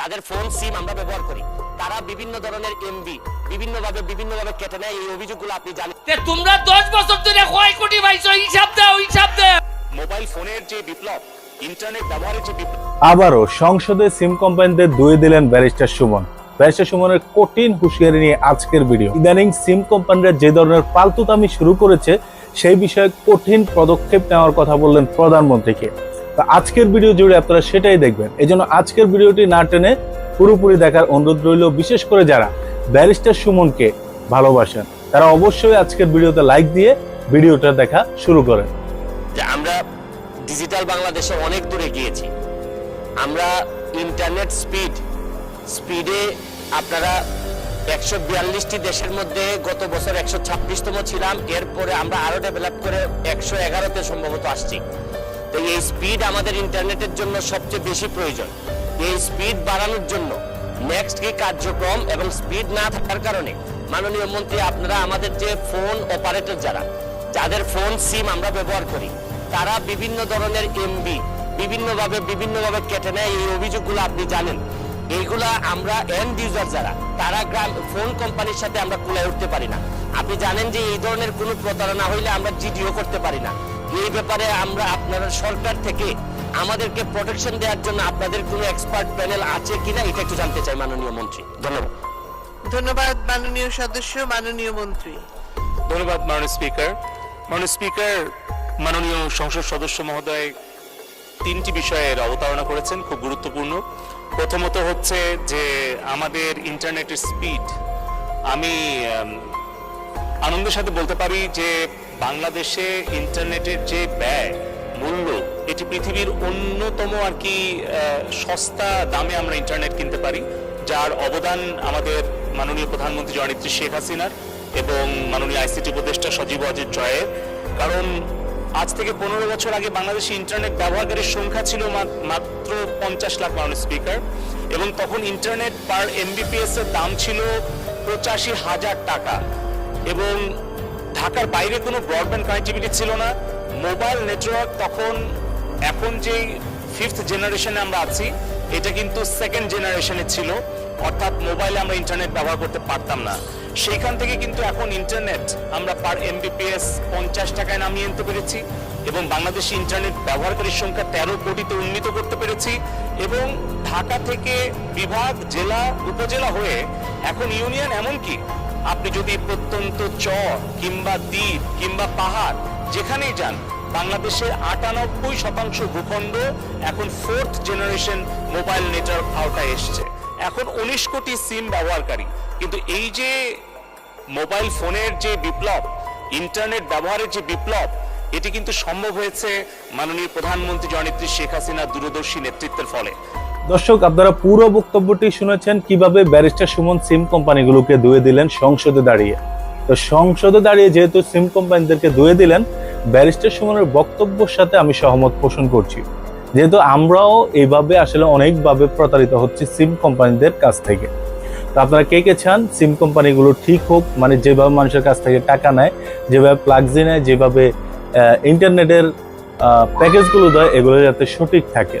যাদের ফোন সিম আমরা ব্যবহার করি তারা বিভিন্ন ধরনের এমবি বিভিন্নভাবে বিভিন্নভাবে কেটে নেয় এই অভিযোগগুলো আপনি জানেন। তে তোমরা দশ বছর ধরে কয় কোটি পাইছো? হিসাব দাও হিসাব দাও। মোবাইল ফোনের যে বিপ্লব ইন্টারনেট ব্যবহারের যে বিপ্লব আবারও সংসদে সিম কোম্পানিদের দুয়ে দিলেন ব্যারিস্টার সুমন। ব্যারিস্টার সুমনের কঠিন হুঁশিয়ারি নিয়ে আজকের ভিডিও। ইদানিং সিম কোম্পানিরা যে ধরনের পাল্তুতামি শুরু করেছে সেই বিষয়ে কঠিন পদক্ষেপ নেওয়ার কথা বললেন প্রধানমন্ত্রীকে। তো আজকের ভিডিও জুড়ে আপনারা সেটাই দেখবেন। এই আজকের ভিডিওটি না টেনে পুরোপুরি দেখার অনুরোধ রইল, বিশেষ করে যারা ব্যারিস্টার সুমনকে ভালোবাসেন, তারা অবশ্যই আজকের ভিডিওতে লাইক দিয়ে ভিডিওটা দেখা শুরু করেন। আমরা ডিজিটাল বাংলাদেশে অনেক দূরে গিয়েছি। আমরা ইন্টারনেট স্পিড, স্পিডে আপনারা একশো বিয়াল্লিশটি দেশের মধ্যে গত বছর একশো ছাব্বিশতম ছিলাম। এরপরে আমরা আরও ডেভেলপ করে একশো এগারোতে সম্ভবত আসছি। তো এই স্পিড আমাদের ইন্টারনেটের জন্য সবচেয়ে বেশি প্রয়োজন। এই স্পিড বাড়ানোর জন্য নেক্সট কি কার্যক্রম এবং স্পিড না থাকার কারণে মাননীয় মন্ত্রী, আপনারা আমাদের যে ফোন অপারেটর যারা, যাদের ফোন সিম আমরা ব্যবহার করি, তারা বিভিন্ন ধরনের এমবি বিভিন্নভাবে বিভিন্নভাবে কেটে নেয়। এই অভিযোগগুলো আপনি জানেন। এইগুলা আমরা এন্ড ইউজার যারা, তারা গ্রাম ফোন কোম্পানির সাথে আমরা কুলায় উঠতে পারি না। আপনি জানেন যে এই ধরনের কোনো প্রতারণা হইলে আমরা জিডিও করতে পারি না। এই ব্যাপারে আমরা আপনারা সরকার থেকে আমাদেরকে প্রোটেকশন দেওয়ার জন্য আপনাদের কোনো এক্সপার্ট প্যানেল আছে কিনা এটা একটু জানতে চাই মাননীয় মন্ত্রী। ধন্যবাদ। ধন্যবাদ মাননীয় সদস্য মাননীয় মন্ত্রী। ধন্যবাদ মাননীয় স্পিকার। মাননীয় স্পিকার মাননীয় সংসদ সদস্য মহোদয় তিনটি বিষয়ের অবতারণা করেছেন খুব গুরুত্বপূর্ণ। প্রথমত হচ্ছে যে আমাদের ইন্টারনেটের স্পিড আমি আনন্দের সাথে বলতে পারি যে বাংলাদেশে ইন্টারনেটের যে ব্যয় মূল্য, এটি পৃথিবীর অন্যতম আর কি সস্তা দামে আমরা ইন্টারনেট কিনতে পারি, যার অবদান আমাদের মাননীয় প্রধানমন্ত্রী জননেত্রী শেখ হাসিনার এবং মাননীয় আইসিটি উপদেষ্টা সজীব অজিত জয়ের। কারণ আজ থেকে পনেরো বছর আগে বাংলাদেশে ইন্টারনেট ব্যবহারকারীর সংখ্যা ছিল মাত্র পঞ্চাশ লাখ মানুষ স্পিকার, এবং তখন ইন্টারনেট পার এমবিপিএস এর দাম ছিল পঁচাশি হাজার টাকা, এবং ঢাকার বাইরে কোনো ব্রডব্যান্ড কানেক্টিভিটি ছিল না। মোবাইল নেটওয়ার্ক তখন, এখন যে ফিফথ জেনারেশনে আমরা আছি, এটা কিন্তু সেকেন্ড জেনারেশনে ছিল। অর্থাৎ মোবাইলে আমরা ইন্টারনেট ব্যবহার করতে পারতাম না। সেইখান থেকে কিন্তু এখন ইন্টারনেট আমরা পার এমবিপিএস পঞ্চাশ টাকায় নামিয়ে আনতে পেরেছি এবং বাংলাদেশি ইন্টারনেট ব্যবহারকারীর সংখ্যা তেরো কোটিতে উন্নীত করতে পেরেছি এবং ঢাকা থেকে বিভাগ, জেলা, উপজেলা হয়ে এখন ইউনিয়ন এমনকি আপনি যদি প্রত্যন্ত চর কিংবা দ্বীপ কিংবা পাহাড় যেখানেই যান, বাংলাদেশের আটানব্বই শতাংশ ভূখণ্ড এখন ফোর্থ জেনারেশন মোবাইল নেটওয়ার্ক আওতায় এসছে। এখন উনিশ কোটি সিম ব্যবহারকারী। কিন্তু এই যে মোবাইল ফোনের যে বিপ্লব ইন্টারনেট ব্যবহারের যে বিপ্লব, এটি কিন্তু সম্ভব হয়েছে মাননীয় প্রধানমন্ত্রী জননেত্রী শেখ হাসিনার দূরদর্শী নেতৃত্বের ফলে। দর্শক, আপনারা পুরো বক্তব্যটি শুনেছেন, কীভাবে ব্যারিস্টার সুমন সিম কোম্পানিগুলোকে ধুয়ে দিলেন সংসদে দাঁড়িয়ে। তো সংসদে দাঁড়িয়ে যেহেতু সিম কোম্পানিদেরকে ধুয়ে দিলেন, ব্যারিস্টার সুমনের বক্তব্যের সাথে আমি সহমত পোষণ করছি। যেহেতু আমরাও এইভাবে আসলে অনেকভাবে প্রতারিত হচ্ছি সিম কোম্পানিদের কাছ থেকে। তো আপনারা কে কে চান, সিম কোম্পানিগুলো ঠিক হোক মানে যেভাবে মানুষের কাছ থেকে টাকা নেয়, যেভাবে প্লাগজি নেয়, যেভাবে ইন্টারনেটের প্যাকেজগুলো দেয়, এগুলো যাতে সঠিক থাকে।